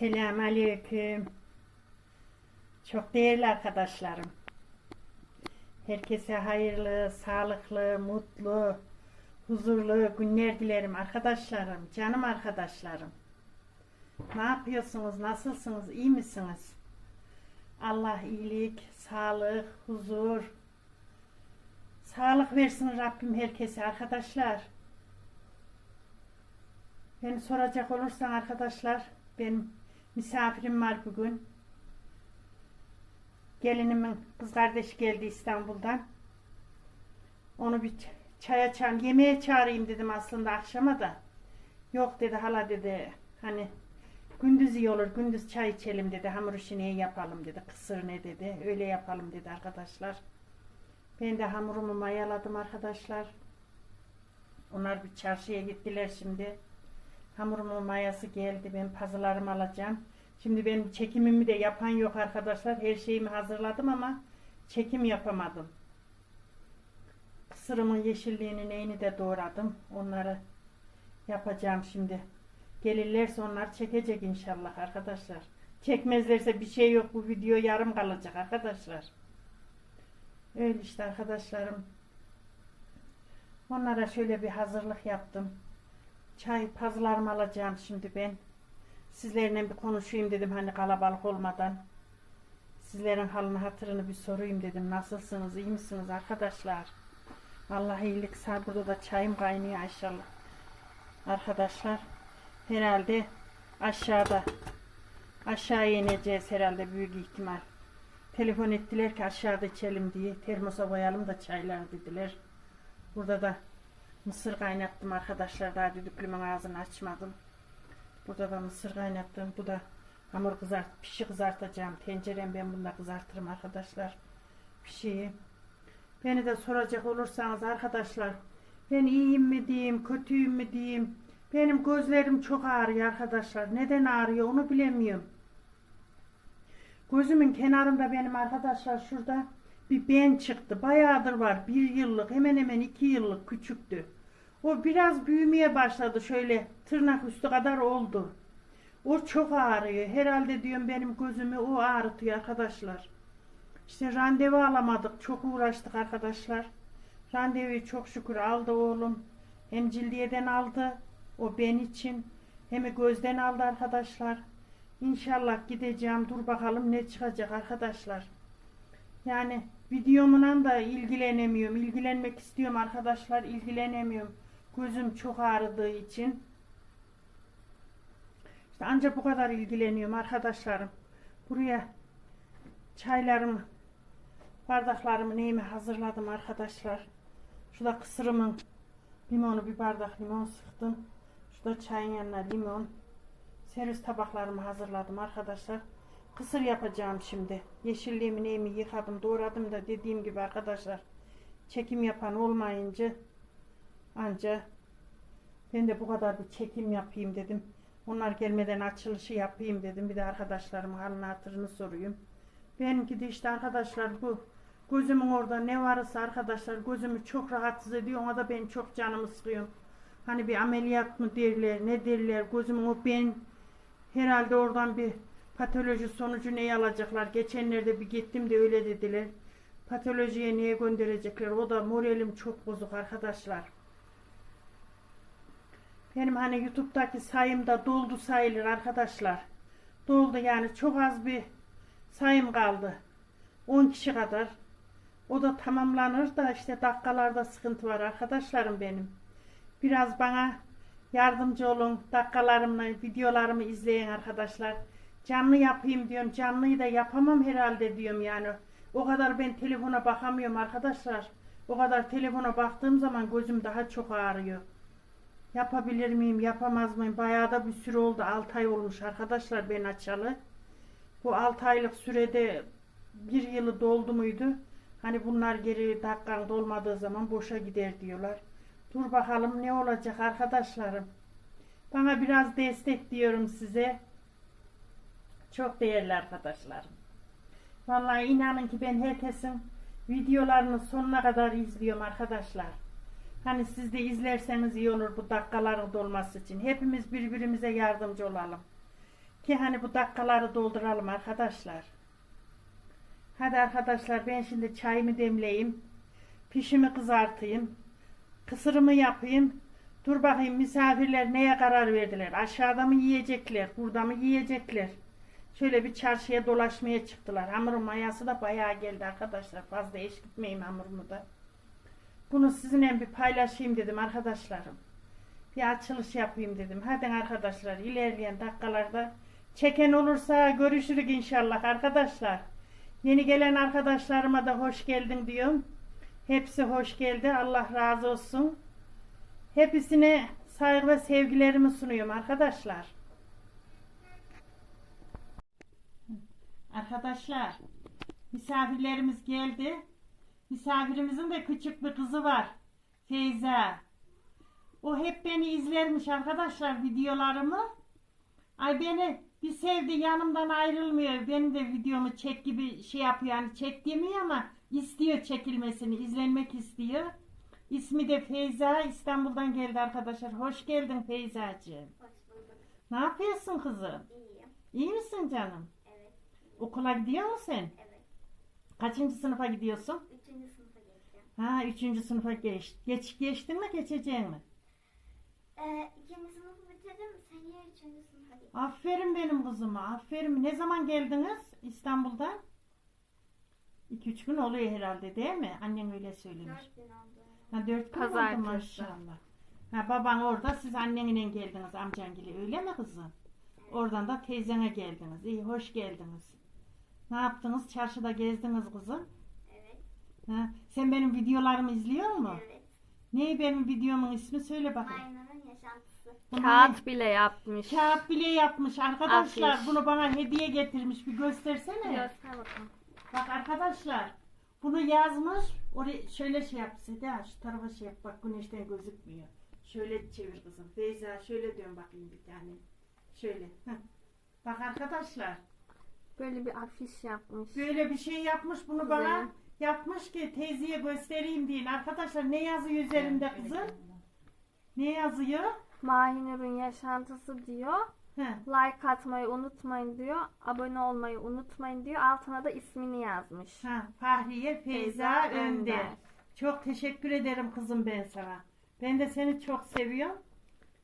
Selam aleyküm. Çok değerli arkadaşlarım. Herkese hayırlı, sağlıklı, mutlu, huzurlu günler dilerim arkadaşlarım, canım arkadaşlarım. Ne yapıyorsunuz, nasılsınız, iyi misiniz? Allah iyilik, sağlık, huzur, sağlık versin Rabbim herkese arkadaşlar. Beni soracak olursan arkadaşlar, benim misafirim var bugün. Gelinimin kız kardeşi geldi İstanbul'dan. Onu bir çaya çağır, yemeğe çağırayım dedim aslında akşama da. Yok dedi hala dedi hani gündüz iyi olur gündüz çay içelim dedi hamur işini yapalım dedi kısır ne dedi öyle yapalım dedi arkadaşlar. Ben de hamurumu mayaladım arkadaşlar. Onlar bir çarşıya gittiler şimdi. Hamurumun mayası geldi. Ben pazılarımı alacağım. Şimdi benim çekimimi de yapan yok arkadaşlar. Her şeyimi hazırladım ama çekim yapamadım. Kısırımın yeşilliğini neyini de doğradım. Onları yapacağım şimdi. Gelirlerse onlar çekecek inşallah arkadaşlar. Çekmezlerse bir şey yok. Bu video yarım kalacak arkadaşlar. Öyle işte arkadaşlarım. Onlara şöyle bir hazırlık yaptım. Çay pazılarımı alacağım şimdi ben. Sizlerle bir konuşayım dedim hani kalabalık olmadan. Sizlerin halini hatırını bir sorayım dedim. Nasılsınız, iyi misiniz arkadaşlar? Allah iyilik sağ burada da çayım kaynıyor inşallah. Arkadaşlar herhalde aşağıda aşağı ineceğiz herhalde büyük ihtimal. Telefon ettiler ki aşağıda içelim diye termosa koyalım da çaylar dediler. Burada da mısır kaynattım arkadaşlar. Daha düdüklümün ağzını açmadım. Burada da mısır kaynattım. Bu da hamur kızart, pişi kızartacağım. Tencerem ben bunda kızartırım arkadaşlar. Pişiyi. Beni de soracak olursanız arkadaşlar. Ben iyiyim mi diyeyim, kötüyüm mü diyeyim. Benim gözlerim çok ağrıyor arkadaşlar. Neden ağrıyor onu bilemiyorum. Gözümün kenarında benim arkadaşlar şurada bir ben çıktı. Bayağıdır var. Bir yıllık hemen hemen iki yıllık küçüktü. O biraz büyümeye başladı şöyle tırnak üstü kadar oldu. O çok ağrıyor. Herhalde diyorum benim gözümü o ağrıtıyor arkadaşlar. İşte randevu alamadık. Çok uğraştık arkadaşlar. Randevuyu çok şükür aldı oğlum. Hem cildiyeden aldı. O ben için. Hem gözden aldı arkadaşlar. İnşallah gideceğim. Dur bakalım ne çıkacak arkadaşlar. Yani videomla da ilgilenemiyorum. İlgilenmek istiyorum arkadaşlar. ilgilenemiyorum. Gözüm çok ağrıdığı için. İşte ancak bu kadar ilgileniyorum arkadaşlarım. Buraya çaylarımı, bardaklarımı neyimi hazırladım arkadaşlar. Şurada kısırımın limonu bir bardak limon sıktım. Şurada çayın yanına limon. Servis tabaklarımı hazırladım arkadaşlar. Kısır yapacağım şimdi. Yeşilliğimi neyimi yıkadım doğradım da dediğim gibi arkadaşlar. Çekim yapan olmayınca anca ben de bu kadar bir çekim yapayım dedim. Onlar gelmeden açılışı yapayım dedim. Bir de arkadaşlarımın halini hatırını sorayım. Benimki de işte arkadaşlar bu. Gözümün orada ne varsa arkadaşlar gözümü çok rahatsız ediyor. Ona da ben çok canımı sıkıyor. Hani bir ameliyat mı derler ne derler gözümün o ben herhalde oradan bir patoloji sonucu neyi alacaklar. Geçenlerde bir gittim de öyle dediler. Patolojiye niye gönderecekler? O da moralim çok bozuk arkadaşlar. Benim hani YouTube'daki sayım da doldu sayılır arkadaşlar. Doldu yani çok az bir sayım kaldı. 10 kişi kadar. O da tamamlanır da işte dakikalarda sıkıntı var arkadaşlarım benim. Biraz bana yardımcı olun. Dakikalarımla videolarımı izleyin arkadaşlar. Canlı yapayım diyorum. Canlıyı da yapamam herhalde diyorum yani. O kadar ben telefona bakamıyorum arkadaşlar. O kadar telefona baktığım zaman gözüm daha çok ağrıyor. Yapabilir miyim, yapamaz mıyım? Bayağı da bir süre oldu. 6 ay olmuş arkadaşlar ben açalı. Bu 6 aylık sürede bir yılı doldu muydu? Hani bunlar geri dakikan dolmadığı zaman boşa gider diyorlar. Dur bakalım ne olacak arkadaşlarım. Bana biraz destek diyorum size. Çok değerli arkadaşlarım. Vallahi inanın ki ben herkesin videolarını sonuna kadar izliyorum arkadaşlar. Hani siz de izlerseniz iyi olur bu dakikaların dolması için. Hepimiz birbirimize yardımcı olalım. Ki hani bu dakikaları dolduralım arkadaşlar. Hadi arkadaşlar ben şimdi çayımı demleyeyim. Pişimi kızartayım. Kısırımı yapayım. Dur bakayım misafirler neye karar verdiler? Aşağıda mı yiyecekler? Burada mı yiyecekler? Şöyle bir çarşıya dolaşmaya çıktılar. Hamurun mayası da bayağı geldi arkadaşlar. Fazla eş gitmeyeyim hamurumu da. Bunu sizinle bir paylaşayım dedim arkadaşlarım. Bir açılış yapayım dedim. Hadi arkadaşlar ilerleyen dakikalarda çeken olursa görüşürük inşallah arkadaşlar. Yeni gelen arkadaşlarıma da hoş geldin diyorum. Hepsi hoş geldi. Allah razı olsun. Hepsine saygı ve sevgilerimi sunuyorum arkadaşlar. Arkadaşlar misafirlerimiz geldi. Misafirimizin de küçük bir kızı var. Feyza. O hep beni izlermiş arkadaşlar videolarımı. Ay beni bir sevdi yanımdan ayrılmıyor. Benim de videomu çek gibi şey yapıyor. Yani çek demiyor ama istiyor çekilmesini. izlenmek istiyor. İsmi de Feyza. İstanbul'dan geldi arkadaşlar. Hoş geldin Feyzacığım. Hoş bulduk. Ne yapıyorsun kızım? İyiyim. İyi misin canım? Evet. Okula gidiyor musun sen? Evet. Kaçıncı sınıfa gidiyorsun? Üçüncü sınıfa geçeceğim. Ha üçüncü sınıfa geç. Geç geçtin mi geçeceksin mi? Ee, ikinci sınıfı bitirdim. Seneye üçüncü sınıfa geçeceğim. Aferin benim kızıma. Aferin. Ne zaman geldiniz İstanbul'dan? 2-3 gün oluyor herhalde değil mi? Annen öyle söylemiş. Dört gün oldu. Ha 4 gün oldu maşallah. Ha baban orada siz annenle geldiniz amcangile öyle mi kızım? Oradan da teyzene geldiniz. İyi hoş geldiniz. Ne yaptınız? Çarşıda gezdiniz kızım. Evet. Ha, sen benim videolarımı izliyor musun? Evet. Ne benim videomun ismi söyle bakayım. Maynanın yaşantısı. Bunu Kağıt bile yapmış. Kağıt bile yapmış arkadaşlar. Afiş. Bunu bana hediye getirmiş. Bir göstersene. Göster bakalım. Bak arkadaşlar. Bunu yazmış. Oraya şöyle şey yap. Seda şu tarafa şey yap. Bak güneşten gözükmüyor. Şöyle çevir kızım. Feyza şöyle dön bakayım bir tane. Şöyle. Heh. Bak arkadaşlar. Böyle bir afiş yapmış. Böyle bir şey yapmış. Bunu Güzel. bana yapmış ki teyzeye göstereyim deyin. Arkadaşlar ne yazıyor üzerinde kızım? Ne yazıyor? Mahinur'un yaşantısı diyor. Heh. Like atmayı unutmayın diyor. Abone olmayı unutmayın diyor. Altına da ismini yazmış. Ha, Fahriye Feyza Feyza Önder. Önder. Çok teşekkür ederim kızım ben sana. Ben de seni çok seviyorum.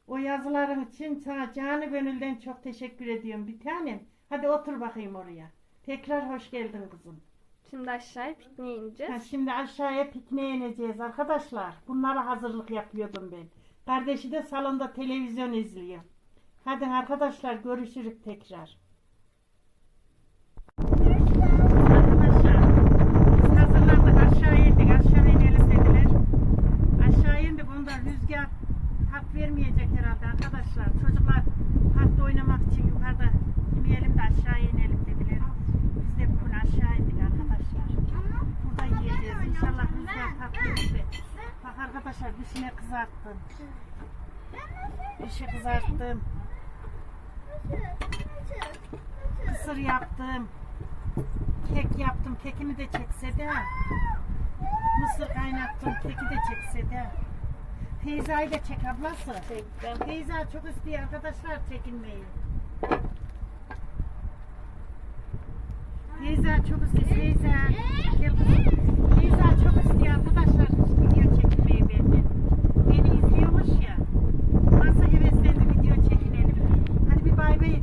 O yazıların için sana canı gönülden çok teşekkür ediyorum bir tanem. Hadi otur bakayım oraya. Tekrar hoş geldin kızım. Şimdi aşağıya pikniğe Ha, ineceğiz. şimdi aşağıya pikniğe ineceğiz arkadaşlar. Bunlara hazırlık yapıyordum ben. Kardeşi de salonda televizyon izliyor. Hadi arkadaşlar görüşürüz tekrar. Aşağı indik onda rüzgar hak vermeyecek herhalde arkadaşlar. Çocuklar parkta oynamak için yukarıda inmeyelim de aşağı inelim dediler. Biz de bugün aşağı indik arkadaşlar. Burada yiyeceğiz. İnşallah rüzgar tatlıdır de. Arkadaşlar dişine kızarttım. Dişi kızarttım. Kısır yaptım. Kek yaptım. Kekimi de çekse de. Mısır kaynattım. Keki de çekse de. Teyzayı da çek ablası. Çektim. Teyza çok istiyor arkadaşlar çekinmeyi. Teyza çok istiyor. Teyza. Gel kızım. Teyza çok istiyor arkadaşlar. Video çekmeyi benden. Beni izliyormuş ya. Nasıl heveslendi video çekinelim. Hadi bir bay bay et.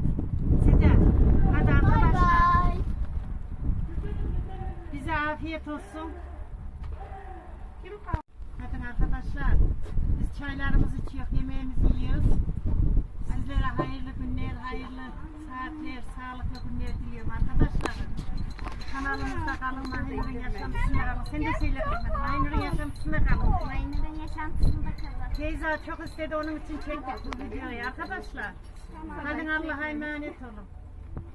Seda. Hadi arkadaşlar. Bize afiyet olsun. Hadi arkadaşlar. Biz çaylarımızı içiyoruz, yemeğimizi yiyoruz. Sizlere hayırlı günler, hayırlı saatler, sağlıklı günler diliyorum arkadaşlar. Kanalımızda kalın, Mahinur'un yaşantısında kalın. Sen de söyle bakalım. Mahinur'un yaşantısında kalın. Maynanın yaşantısında kalın. Teyze çok istedi onun için çektik bu videoyu arkadaşlar. Hadi Allah'a emanet olun.